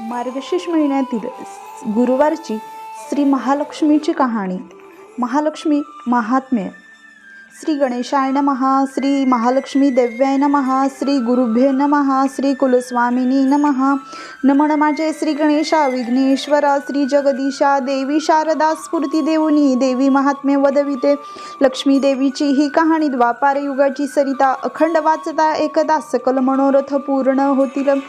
मार्गशीर्ष महिन्यातील गुरुवारची श्री महालक्ष्मीची कहाणी. महालक्ष्मी महात्म्य. श्री गणेशाय महा श्री महालक्ष्मी देव्याय महा श्री गुरुभ्ये महा श्री कुलस्वामिनी नमः. नमन माझे श्री गणेशा विघ्नेश्वरा श्री जगदीशा देवी शारदा स्फूर्ती देवनी देवी महात्म्य वदविते. लक्ष्मी देवीची ही कहाणी द्वापार युगाची सरिता अखंड वाचता एकदा सकल मनोरथ पूर्ण होतील.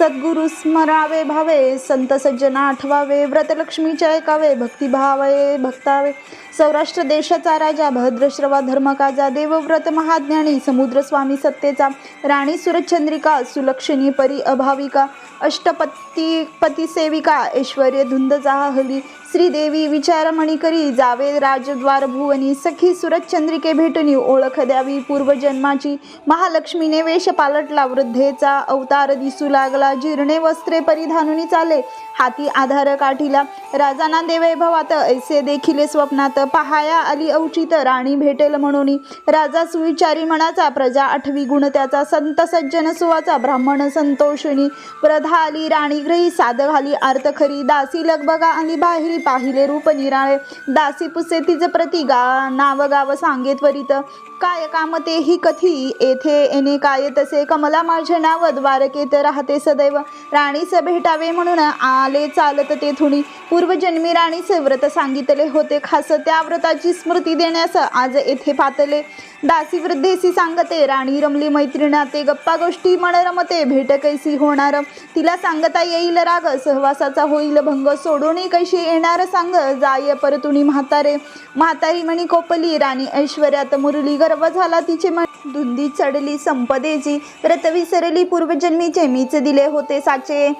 सद्गुरु स्मरावे भावे संत सज्जना आठवावे व्रतलक्ष्मीचे ऐकावे भक्तिभावे भक्तावे. सौराष्ट्र देशाचा राजा भद्रश्रवा धर्मकाजा देवव्रत महाज्ञानी समुद्र स्वामी सत्तेचा राणी सुरचंद्रिका सुलक्षणी परी अभाविका अष्टपती पतिसेविका ऐश्वर्य धुंदजा हली श्रीदेवी विचारमणी करी जावे राजद्वार भुवनी सखी सुरतचंद्रिके भेटणी ओळख द्यावी पूर्वजन्माची. महालक्ष्मीने वेश पालटला वृद्धेचा अवतार दिसू लागला जीर्णे वस्त्रे परिधानुनी चाले हाती आधार काठीला. राजाना देवैभवात ऐसे देखिले स्वप्नात पहाया आली औचित राणी भेटेल म्हणून. राजा सुविचारी मनाचा प्रजा आठवी गुण त्याचा संत सज्जन सुवाचा ब्राह्मण संतोषिणी. प्रधा आली राणी ग्रही साध घाली आर्त खरी दासी लगबगा आली बाहेरी पाहिले रूप निराळे. दासी पुसे तिचे प्रति गा नाव गाव सांगे त्वरित काय काम ते ही कथी? येथे येणे काय? तसे कमला माझे नाव द्वारकेत राहते सदैव. राणीस भेटावे म्हणून आले चालत तेथुनी पूर्वजन्मी राणीचे व्रत सांगितले होते. खास त्या व्रताची स्मृती देण्यास आज येथे पातले. दासी वृद्धेसी सांगते राणी रमली मैत्रिणा ते गप्पा गोष्टी मन रमते भेट कैसी होणार? तिला सांगता येईल राग सहवासाचा होईल भंग सोडून कैशी येणार? सांग जाय परतुणी म्हातारे. म्हातारी म्हणी कोपली राणी ऐश्वर्यात मुरली. गर्व झाला तिचे मन. धुंदी चढली संपदेची. व्रत विसरली पूर्वजन्मीचे. मीच दिले होते साचे.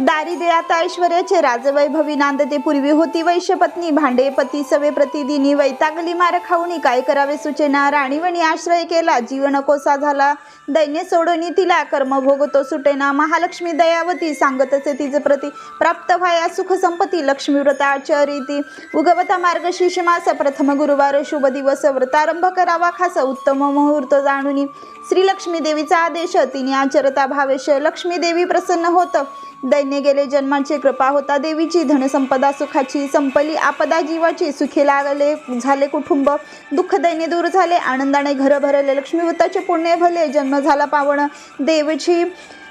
दारिद्र्यात ऐश्वर्याचे राजवैभवी नांदते पूर्वी होती वैश्यपत्नी. भांडे पती सवे प्रतिदिनी वैतागली मार खाऊनी काय करावे सुचेना राणीवणी आश्रय केला जीवन कोसा झाला. दैन्य सोडणी तिला कर्मभोग तो सुटेना. महालक्ष्मी दयावती सांगतसे तिचे प्रती. प्राप्त व्हाया सुख संपत्ती लक्ष्मी व्रताच्या रीती उगवता मार्ग मास प्रथम गुरुवार शुभ दिवस व्रतारंभ करावा खास उत्तम मुहूर्त जाणून. श्री लक्ष्मी देवीचा आदेश. तिने आचरता भावेश. लक्ष्मी देवी प्रसन्न होत. दैन्य गेले जन्माची कृपा होता देवीची. धनसंपदा सुखाची संपली आपदा जीवाची. सुखी लागले झाले कुटुंब. दुःख दैन्य दूर झाले. आनंदाने घर भरले. लक्ष्मीवताचे पुण्य भले जन्म झाला पावन देवीची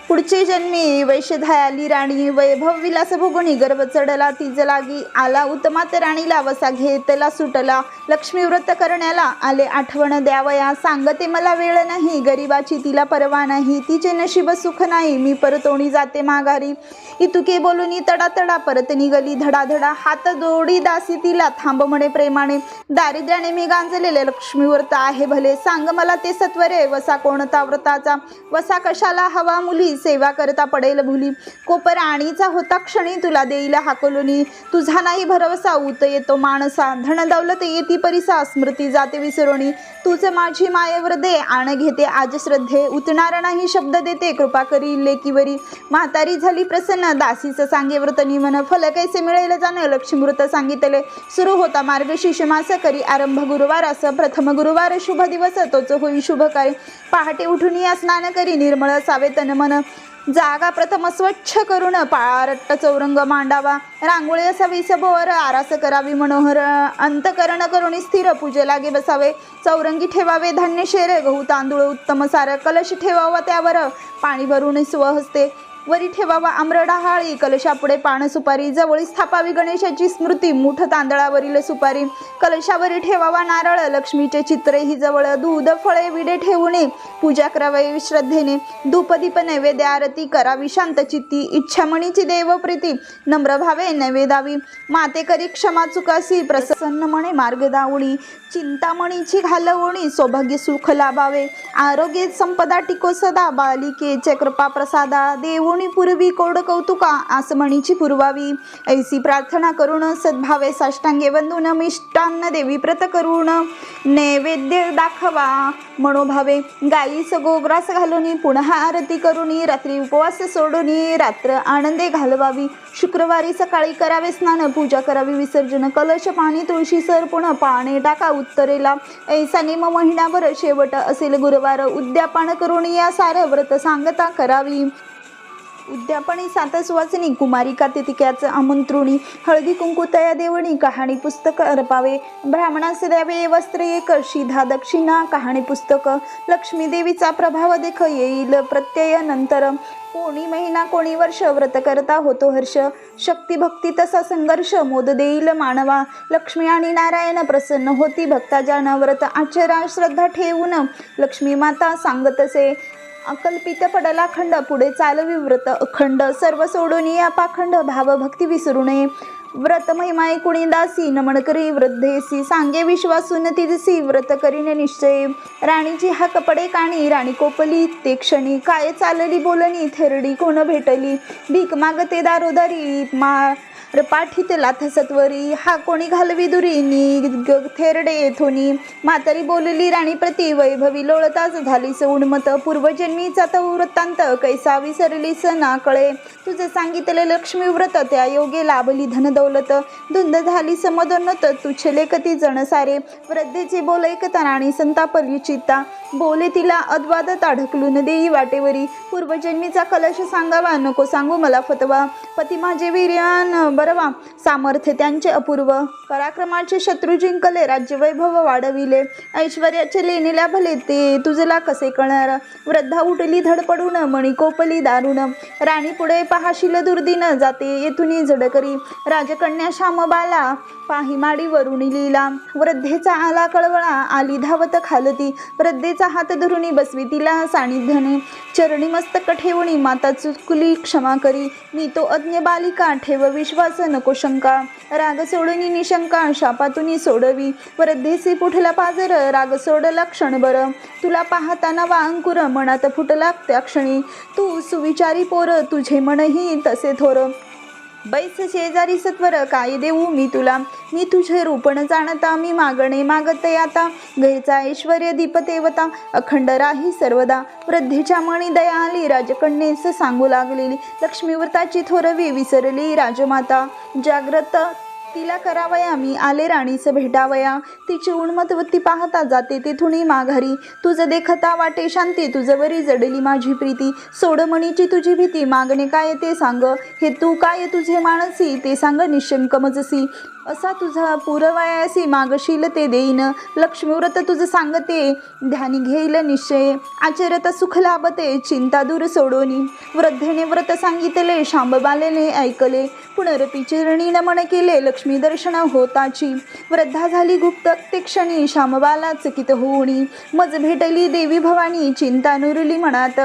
पुढचे जन्मी वैश्यधायाली राणी वैभव विलास भोगुणी गर्भ चढला तिज लागी आला उत्तमात राणीला वसा घेतला सुटला. लक्ष्मी व्रत करण्याला आले आठवण द्यावया. सांगते मला वेळ नाही गरिबाची तिला परवा नाही. तिचे नशीब सुख नाही मी परतोणी जाते माघारी. इतुके बोलून तडातडा परत निघली. धडाधडा हात दोडी दासी तिला थांब म्हणे प्रेमाने. दारिद्र्याने मी गांजलेले लक्ष्मी व्रत आहे भले. सांग मला ते सत्वरे वसा कोणता व्रताचा? वसा कशाला हवा मुली? सेवा करता पडेल भुली कोपर राणीचा होता क्षणी तुला देईल हाकलुनी तुझा नाही भरवसा उत येतो माणसा. धन दौलत येती परिसा स्मृती जाते विसरोणी. तूच माझी मायेवर दे आण घेते आज श्रद्धे. उतणार नाही शब्द देते कृपा करी लेकीवरी. म्हातारी झाली प्रसन्न दासीचं सांगे व्रत निमन फल कैसे मिळेल जाणं? लक्ष्मीवृत सांगितले. सुरू होता मार्ग शिशमास करी आरंभ. गुरुवार असं प्रथम गुरुवार शुभ दिवस तोच होई शुभ काय. पहाटे उठून या स्नान करी निर्मळ सावे तन मन. जागा प्रथम स्वच्छ करून पाळारट्ट चौरंग मांडावा. रांगोळी असावी सभोवर आरास करावी मनोहर. अंतकरण करून स्थिर पूजे लागे बसावे. चौरंगी ठेवावे धान्य शेरे गहू तांदूळ उत्तम सारं कलश ठेवावा त्यावर. पाणी भरून स्वहस्ते वरी ठेवावा आम्र कलशापुढे पान सुपारी जवळी स्थापावी गणेशाची स्मृती मुठ तांदळावरील सुपारी. कलशावरी ठेवावा नारळ लक्ष्मीचे चित्र ही जवळ दूध फळे विडे ठेवणे. पूजा करावी श्रद्धेने धूपदीप नैवेद्य आरती करावी शांत चित्ती इच्छामणीची देवप्रीती नम्र भावे नैवेदावी माते करी क्षमा चुकासी प्रसन्न म्हणे मार्ग दावणी. चिंतामणीची घालवणी सौभाग्य सुख लाभावे. आरोग्य संपदा टिको सदा बालिकेचे कृपा प्रसादा देवणी पूर्वी कोड कौतुका आसमणीची पुरवावी. ऐसी प्रार्थना करून सद्भावे साष्टांगे वंदून मिष्टान्न देवी प्रत करून नैवेद्य दाखवा मनोभावे. गाईस गोग्रास घालून पुन्हा आरती करून रात्री उपवास सोडून रात्र आनंदे घालवावी. शुक्रवारी सकाळी करावे स्नान पूजा करावी विसर्जन कलश पाणी तुळशी सरपुण पाने टाका उत्तरेला. ऐसा नेम महिनाभर शेवट असेल गुरुवार उद्यापान करून या सार व्रत सांगता करावी. उद्यापणी सातसवाचनी कुमारिका तितिक्याचं आमंत्रुणी. हळदी कुंकू तया देवणी. कहाणी पुस्तक अर्पावे. ब्राह्मणास द्यावे वस्त्र एक. शिधा दक्षिणा. कहाणी पुस्तक. लक्ष्मीदेवीचा प्रभाव देख. येईल प्रत्यय नंतर. कोणी महिना कोणी वर्ष व्रत करता होतो हर्ष. शक्ती भक्ती तसा संघर्ष मोद देईल मानवा. लक्ष्मी आणि नारायण प्रसन्न होती. भक्ता व्रत आचरा. श्रद्धा ठेवून लक्ष्मी माता सांगतसे अकल्पित पडला खंड. पुढे चालवी व्रत अखंड. सर्व सोडून या पाखंड. भावभक्ती विसरू नये. व्रत महिमाय कुणी दासी नमन करी. वृद्धेसी सांगे विश्वासून तिजसी व्रत करीने निश्चय. राणीची हा कपडे काणी. राणी कोपली ते क्षणी. काय चालली बोलणी? थेरडी कोण भेटली? भीक मागते दारोदारी. मा पाठी पाठीत लाथ सत्वरी हा कोणी घालवी दुरीनी ग- थेरडे येथोनी म्हातारी बोलली राणी प्रती वैभवी लोळताच झाली उन्मत पूर्वजन्मीचा तो वृत्तांत कैसा विसरलीस सना कळे. तुझे सांगितले लक्ष्मी व्रत त्या योगे लाभली धन दौलत. धुंद झाली समदोन्नत तुछले लेखती जण सारे. वृद्धेचे बोल ऐकता राणी संतापली चित्ता. बोले तिला अद्वादत अडकलून देई वाटेवरी. पूर्वजन्मीचा कलश सांगावा नको सांगू मला फतवा. पती माझे वीर्यान बरवा. सामर्थ्य त्यांचे अपूर्व. पराक्रमाचे शत्रू जिंकले राज्यवैभव वाढविले. ऐश्वर्याचे लेणीला भले ते तुझला कसे कळणार? वृद्धा उठली धडपडून मणी कोपली दारुण. राणी पुढे पहाशील दुर्दिन जाते येथून झडकरी राजकन्या श्यामबाला पाहिमाडी वरुणी लिला वृद्धेचा आला कळवळा आली धावत खालती. वृद्धे मातेचा हात धरुणी बसवी तिला सानिध्याने चरणी मस्तक ठेवणी माता चुकली क्षमा करी मी तो अज्ञ बालिका ठेव विश्वास नको शंका. राग सोडणी निशंका शापातुनी सोडवी वृद्धेसी पुठला पाजर राग सोडला क्षणभर तुला पाहताना वा अंकुर मनात फुटला त्या क्षणी. तू सुविचारी पोर तुझे मनही तसे थोर. बैस शेजारी सत्वर काय देऊ मी तुला? मी तुझे रूपण जाणता मी मागणे मागते आता. घरचा ऐश्वर दीपदेवता अखंड राही सर्वदा. वृद्धेच्या मणी दया आली राजकन्येस सांगू लागलेली. लक्ष्मीव्रताची थोरवी विसरली राजमाता. जाग्रत तिला करावया मी आले राणीचं भेटावया. तिची उन्मतवृत्ती पाहता जाते तेथूनही माघारी. तुझं देखता वाटे शांती तुझवरी जडली माझी प्रीती. सोडमणीची तुझी भीती मागणे काय ते सांग. हे तू काय तुझे मानसी ते सांग निशंक मजसी. असा तुझा पुरवायासी मागशील ते देईन. लक्ष्मीव्रत तुझं सांगते ध्यानी घेईल निश्चय. आचरत सुख लाभते चिंता दूर सोडोनी. वृद्धेने व्रत सांगितले शांबबालेने ऐकले. पुनरपिचरणी नमन केले लक्ष्मी दर्शन होताची. वृद्धा झाली गुप्त ते क्षणी श्यामबाला चकित होऊनी. मज भेटली देवी भवानी चिंता नुरली मनात.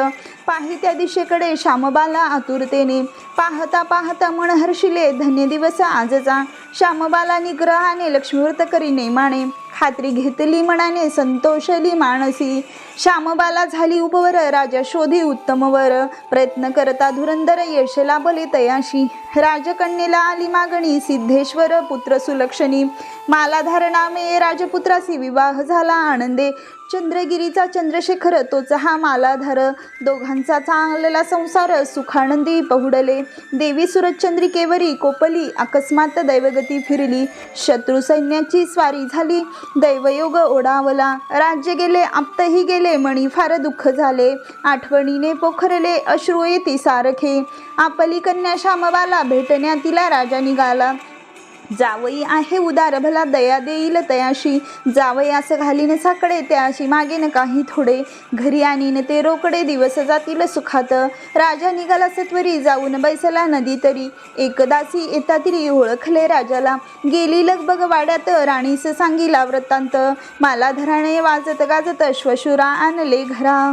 पाही त्या दिशेकडे श्यामबाला आतुरतेने. पाहता पाहता मन हर्षिले धन्य दिवस आजचा. श्यामबाला निग्रहाने लक्ष्मीव्रत करी नेमाने खात्री घेतली मनाने संतोषली मानसी. श्यामबाला झाली उपवर राजा शोधी उत्तमवर. प्रयत्न करता धुरंदर यश लाभले तयाशी. राजकन्येला आली मागणी सिद्धेश्वर पुत्र सुलक्षणी. माला धारणामे राजपुत्रासी विवाह झाला आनंदे. चंद्रगिरीचा चंद्रशेखर तोच हा मालाधार. दोघांचा चांगलेला संसार सुखानंदी पहुडले देवी सुरचंद्रिकेवरी कोपली अकस्मात दैवगती फिरली. शत्रू सैन्याची स्वारी झाली. दैवयोग ओढावला. राज्य गेले आप्तही गेले मणी फार दुःख झाले. आठवणीने पोखरले अश्रू येती सारखे. आपली कन्या श्यामबाला भेटण्या तिला राजा निघाला. जावई आहे उदार भला दया देईल तयाशी. जावई असं घालीन साकडे त्याशी मागेन काही थोडे. घरी आणीन ते रोकडे दिवस जातील सुखात. राजा निघाला सत्वरी जाऊन बैसला नदी तरी. एकदासी येता तरी ओळखले राजाला. गेली लगबग वाड्यात राणीस सांगिला वृत्तांत. माला धराणे वाजत गाजत श्वशुरा आणले घरा.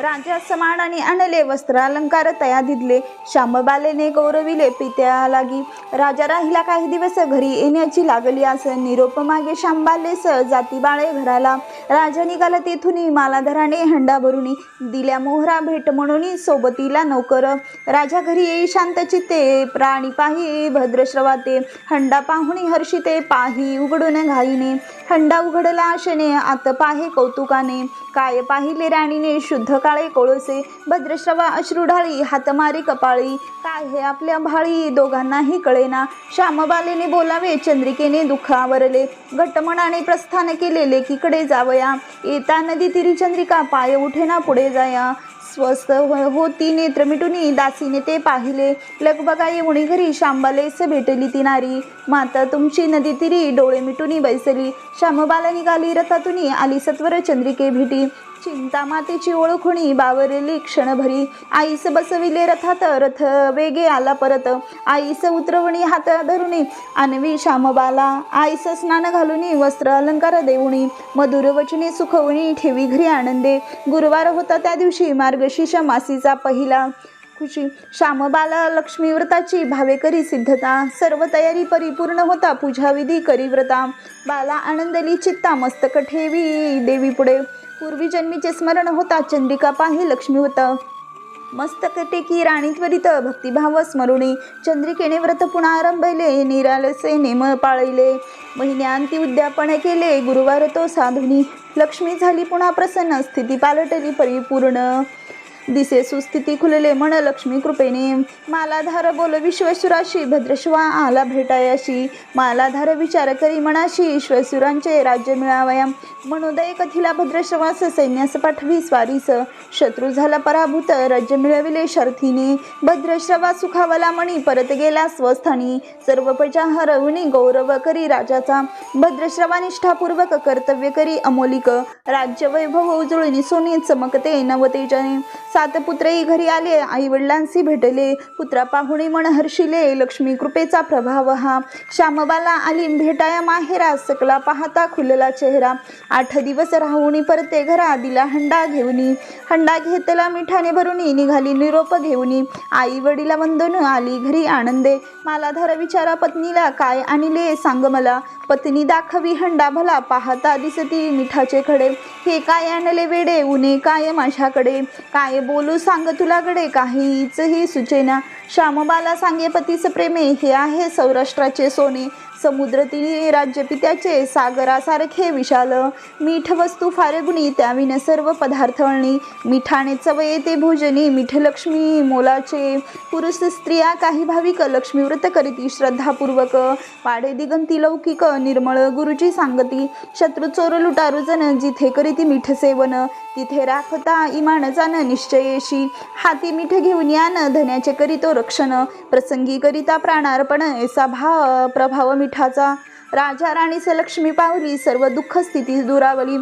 राजा समानाने आणले वस्त्रालंकार तया दिदले. श्यामबालेने गौरविले पित्या लागी. राजा राहिला काही दिवस घरी येण्याची लागली अस निरोप मागे श्यामबालेस जाती बाळे घराला. राजा निघाला तेथून मालाधराने हंडा भरुनी. दिल्या मोहरा भेट म्हणून सोबतीला नोकर. राजा घरी येई शांत चित्ते प्राणी पाही भद्रश्रवाते हंडा पाहुणी हर्षिते पाही उघडून घाईने. हंडा उघडला आशेने आत पाहे कौतुकाने. काय पाहिले राणीने? शुद्ध काळे कोळसे भद्रश्रवा अश्रुढाळी हातमारी कपाळी. काय हे आपल्या भाळी? दोघांनाही कळेना. श्यामबालेने बोलावे चंद्रिकेने दुःख आवरले. घट्टमनाने प्रस्थान केले लेकीकडे जावया. येता नदी तिरी चंद्रिका पाय उठेना पुढे जाया. स्वस्त हो- होती नेत्र मिटुनी दासीने ते पाहिले. लगबगा येऊणी घरी श्यामबालेस भेटली ती नारी. माता तुमची नदी तिरी डोळे मिटुनी बैसली. श्यामबाला निघाली रथातुनी आली सत्वर चंद्रिके भेटी. चिंता मातेची ओळखुणी बावरली क्षणभरी. आईस बसविले रथात रथ वेगे आला परत. आईस उतरवणी हात धरुणी आणवी श्यामबाला. आईस स्नान घालुनी वस्त्र अलंकार देऊणी मधुर वचने सुखवणी ठेवी घरी आनंदे. गुरुवार होता त्या दिवशी मार्गशीर्ष मासीचा पहिला खुशी. श्यामबाला लक्ष्मीव्रताची भावेकरी सिद्धता. सर्व तयारी परिपूर्ण होता पूजाविधी करी व्रता. बाला आनंदली चित्ता मस्तक ठेवी देवी पुढे. पूर्वी जन्मीचे स्मरण होता चंद्रिका पाही लक्ष्मी होतं. मस्तक टेकी राणी त्वरित भक्तिभाव स्मरुणी चंद्रिकेने व्रत पुन्हा आरंभले निरालसे नेम पाळले. महिन्यांती उद्यापन केले गुरुवार तो साधुनी लक्ष्मी झाली पुन्हा प्रसन्न स्थिती पालटली परिपूर्ण. दिसे सुस्थिती खुलले मन लक्ष्मी कृपेने. मालाधार बोल विश्वसुराशी भद्रश्वा आला भेटायाशी. मालाधार विचार करी मनाशी ईश्वसुरांचे राज्य मिळावया. मनोदय कथिला भद्रश्वास सैन्यास पाठवी स्वारीस. शत्रू झाला पराभूत राज्य मिळविले शर्थीने. भद्रश्रवा सुखावला मणी परत गेला स्वस्थानी. सर्व प्रजा हरवणी गौरव करी राजाचा. भद्रश्रवा निष्ठापूर्वक कर्तव्य करी अमोलिक. राज्य वैभव उजळून सोने चमकते नवतेजने. सात पुत्रही घरी आले आई वडिलांशी भेटले पुत्रा पाहुणे मन हर्षिले लक्ष्मी कृपेचा प्रभाव हा. श्यामबाला आली भेटाया माहेरा सकला पाहता खुलला चेहरा. आठ दिवस राहुणी परते घरा दिला हंडा घेऊनी. हंडा घेतला मिठाने भरुनी निघाली निरोप घेऊनी. आई वडिला वंदन आली घरी आनंदे. मालाधार विचारा पत्नीला काय आणले सांग मला. पत्नी दाखवी हंडा भला पाहता दिसती मिठाचे खडे. हे काय आणले वेडे उने काय माझ्याकडे. काय बोलू सांग तुलाकडे काहीच काहीच सुचेना. श्यामबाला सांगे पतीस प्रेमे हे आहे सौराष्ट्राचे सोने. समुद्र राज्यपित्याचे सागरासारखे विशाल मीठ वस्तू फार गुणी त्याविन सर्व पदार्थ अळणी मिठाने चव येते भोजनी मिठलक्ष्मी मोलाचे पुरुष स्त्रिया काही भाविक लक्ष्मी व्रत करीती श्रद्धापूर्वक पाडे दिगंती लौकिक निर्मळ गुरुची सांगती शत्रू चोर लुटारू जन जिथे करीती मीठ सेवन तिथे राखता इमान जाण निश्चयेशी. हाती मीठ घेऊन यान धन्याचे करीतो रक्षण प्रसंगी करिता प्राणार्पण ऐसा भा प्रभाव मिठाचा राजा राणीस लक्ष्मी पावली सर्व दुःख स्थिती दुरावली.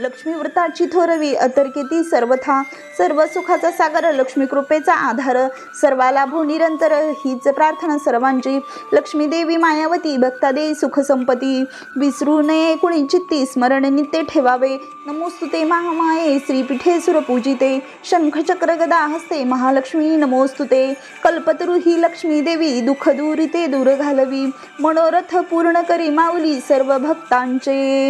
लक्ष्मी व्रताची थोरवी अतर्किती सर्वथा. सर्व सुखाचा सागर लक्ष्मी कृपेचा आधार. सर्वाला भो निरंतर हीच प्रार्थना सर्वांची. लक्ष्मी देवी मायावती भक्ता दे सुखसंपती विसरू नये कुणी चित्ती स्मरण नित्य ठेवावे. नमोस्तुते महामाये श्रीपीठे सुरपूजिते. शंखचक्र गदा हस्ते महालक्ष्मी नमोस्तुते कल्पतरू ही लक्ष्मी देवी दुःख दूरिते दूर घालवी. मनोरथ पूर्ण करी माऊली सर्व भक्तांचे.